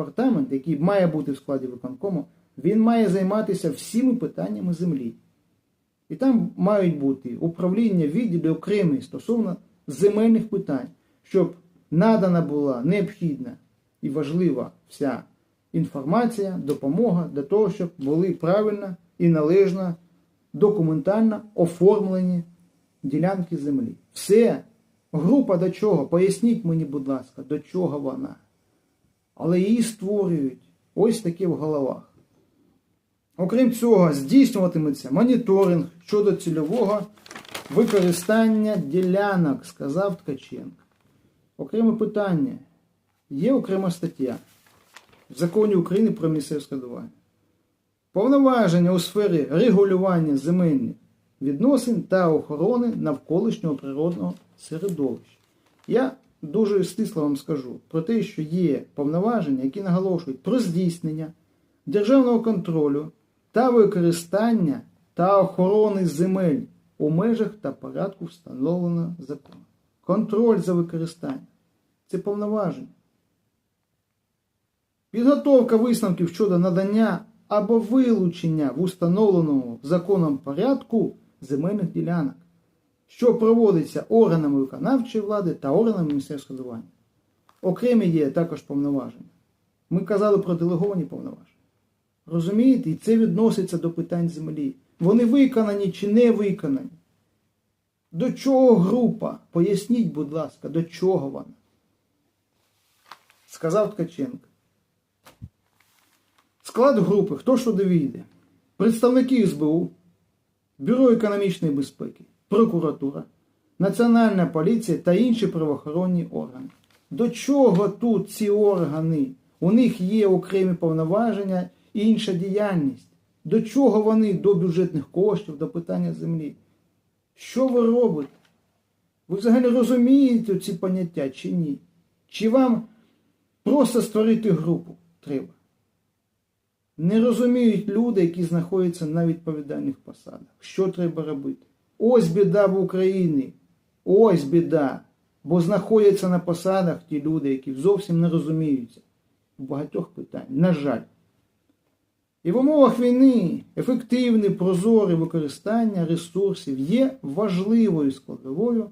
департамент, який має бути в складі виконкому, він має займатися всіми питаннями землі. І там мають бути управління відділи окремі стосовно земельних питань, щоб надана була необхідна і важлива вся інформація, допомога для того, щоб були правильно і належно документально оформлені ділянки землі. Все. Група до чого? Поясніть мені, будь ласка, до чого вона. Але її створюють ось таке в головах. Окрім цього, здійснюватиметься моніторинг щодо цільового використання ділянок, сказав Ткаченко. Окреме питання. Є окрема стаття в законі України про місцеве складування. Повноваження у сфері регулювання земельних відносин та охорони навколишнього природного середовища. Я дуже стисло вам скажу про те, що є повноваження, які наголошують про здійснення державного контролю та використання та охорони земель у межах та порядку встановленого законом. Контроль за використанням це повноваження. Підготовка висновків щодо надання або вилучення в установленому законом порядку земельних ділянок, що проводиться органами виконавчої влади та органами міністерства складування. Окремі є також повноваження. Ми казали про делеговані повноваження. Розумієте? І це відноситься до питань землі. Вони виконані чи не виконані. До чого група? Поясніть, будь ласка, до чого вона? Сказав Ткаченко. Склад групи, хто що довійде? Представники СБУ, Бюро економічної безпеки, прокуратура, Національна поліція та інші правоохоронні органи. До чого тут ці органи? У них є окремі повноваження і інша діяльність. До чого вони до бюджетних коштів, до питання землі? Що ви робите? Ви взагалі розумієте ці поняття чи ні? Чи вам просто створити групу треба? Не розуміють люди, які знаходяться на відповідальних посадах. Що треба робити? Ось біда в Україні. Ось біда. Бо знаходяться на посадах ті люди, які зовсім не розуміються в багатьох питань. На жаль. І в умовах війни ефективне прозоре використання ресурсів є важливою складовою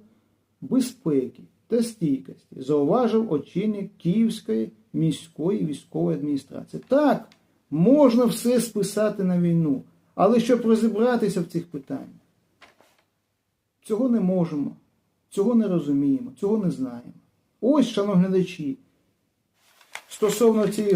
безпеки та стійкості, зауважив очільник Київської міської військової адміністрації. Так, можна все списати на війну, але щоб розібратися в цих питаннях, цього не можемо, цього не розуміємо, цього не знаємо. Ось, шановні глядачі, стосовно цієї